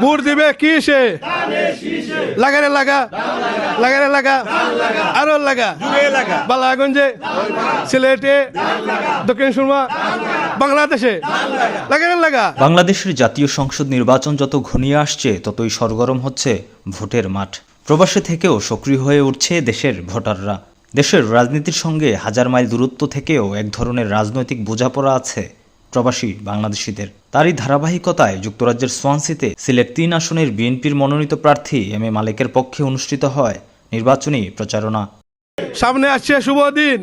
Vote দিবে কি সে? লাগারে লাগা। লাগারে লাগা। আরও লাগা। বালাগঞ্জে সিলেটে দক্ষিণ সুরমা বাংলাদেশে। লাগারে লাগা। বাংলাদেশের জাতীয় সংসদ নির্বাচন যত ঘনিয়ে আসছে, ততই সরগরম হচ্ছে ভোটের মাঠ। প্রবাসে থেকেও সক্রিয় হয়ে উঠছে দেশের ভোটাররা। দেশের রাজনীতির সঙ্গে হাজার মাইল দূরত্ব থেকেও এক ধরনের রাজনৈতিক বোঝাপড়া আছে। প্রবাসী বাংলাদেশিদের। তারই ধারাবাহিকতায় যুক্তরাজ্যের সোয়ানসিতে সিলেট তিন আসনের বিএনপির মনোনীত প্রার্থী এম এ মালেকের পক্ষে অনুষ্ঠিত হয় নির্বাচনী প্রচারণা। সামনে আসছে শুভ দিন।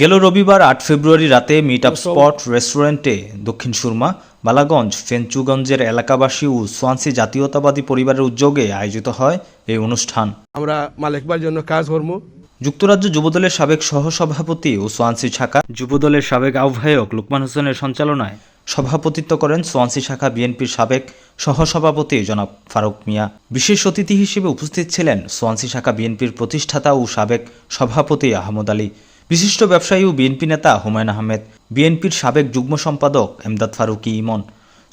গেল রবিবার আট ফেব্রুয়ারি রাতে মিট আপ স্পট রেস্টুরেন্টে দক্ষিণ সুরমা বালাগঞ্জ ফেঞ্চুগঞ্জের এলাকাবাসী ও সোয়ানসি জাতীয়তাবাদী পরিবারের উদ্যোগে আয়োজিত হয় এই অনুষ্ঠান। আমরা মালিকবার জন্য কাজ করব। যুক্তরাজ্য যুবদলের সাবেক সহসভাপতি ও সোয়ানসি শাখা যুবদলের সাবেক আহ্বায়ক লুকমান হোসেনের সঞ্চালনায় সভাপতিত্ব করেন সোয়ানসি শাখা বিএনপির সাবেক সহসভাপতি জনাব ফারুক মিয়া। বিশেষ অতিথি হিসেবে উপস্থিত ছিলেন সোয়ানসি শাখা বিএনপির প্রতিষ্ঠাতা ও সাবেক সভাপতি আহমদ আলী। বিশিষ্ট ব্যবসায়ী ও বিএনপি নেতা হুমায়ুন আহমেদ। বিএনপির সাবেক যুগ্ম সম্পাদক এমদাদ ফারুকি ইমন।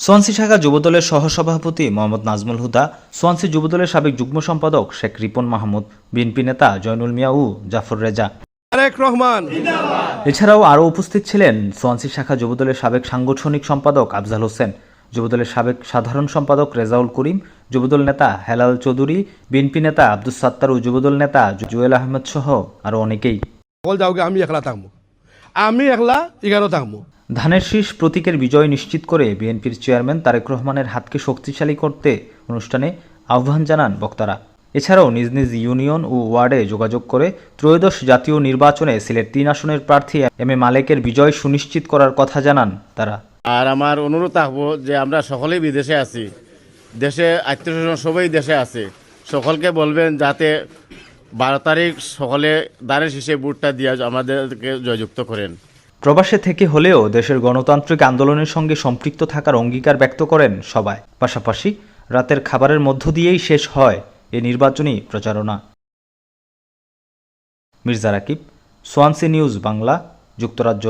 সোয়ানসি শাখা যুবদলের সহসভাপতি মোহাম্মদ নাজমুল হুদা সোয়ানসি যুবদলের সাবেক যুগ্ম সম্পাদক শেখ রিপন মাহমুদ বিএনপি নেতা জয়নুল মিয়া ও জাফর রেজা। রহমান। এছাড়াও আরও উপস্থিত ছিলেন সোয়ানসি শাখা যুবদলের সাবেক সাংগঠনিক সম্পাদক আফজাল হোসেন যুবদলের সাবেক সাধারণ সম্পাদক রেজাউল করিম যুবদল নেতা হেলাল চৌধুরী বিএনপি নেতা আব্দুস সাত্তার ও যুবদল নেতা জুয়েল আহমেদ সহ আরও অনেকেই। আমি একলা থাকব আমি একলা এগারো থাকব ধানের শীষ প্রতীকের বিজয় নিশ্চিত করে বিএনপির চেয়ারম্যান তারেক রহমানের হাতকে শক্তিশালী করতে অনুষ্ঠানে আহ্বান জানান বক্তারা। এছাড়াও নিজ নিজ ইউনিয়ন ও ওয়ার্ডে যোগাযোগ করে ত্রয়োদশ জাতীয় নির্বাচনে সিলেট তিন আসনের প্রার্থী এম এ মালেকের বিজয় সুনিশ্চিত করার কথা জানান তারা। আর আমার অনুরোধ থাকব যে আমরা সকলেই বিদেশে আছি। দেশে আত্মীয় সবাই দেশে আছে। সকলকে বলবেন যাতে বারো তারিখ সকলে দাঁড়ের শীষে বুটটা দিয়ে আমাদেরকে জয়যুক্ত করেন। প্রবাসে থেকে হলেও দেশের গণতান্ত্রিক আন্দোলনের সঙ্গে সম্পৃক্ত থাকার অঙ্গীকার ব্যক্ত করেন সবাই। পাশাপাশি রাতের খাবারের মধ্য দিয়েই শেষ হয় এ নির্বাচনী প্রচারণা। মির্জা রাকিব, সোয়ানসি নিউজ বাংলা, যুক্তরাজ্য।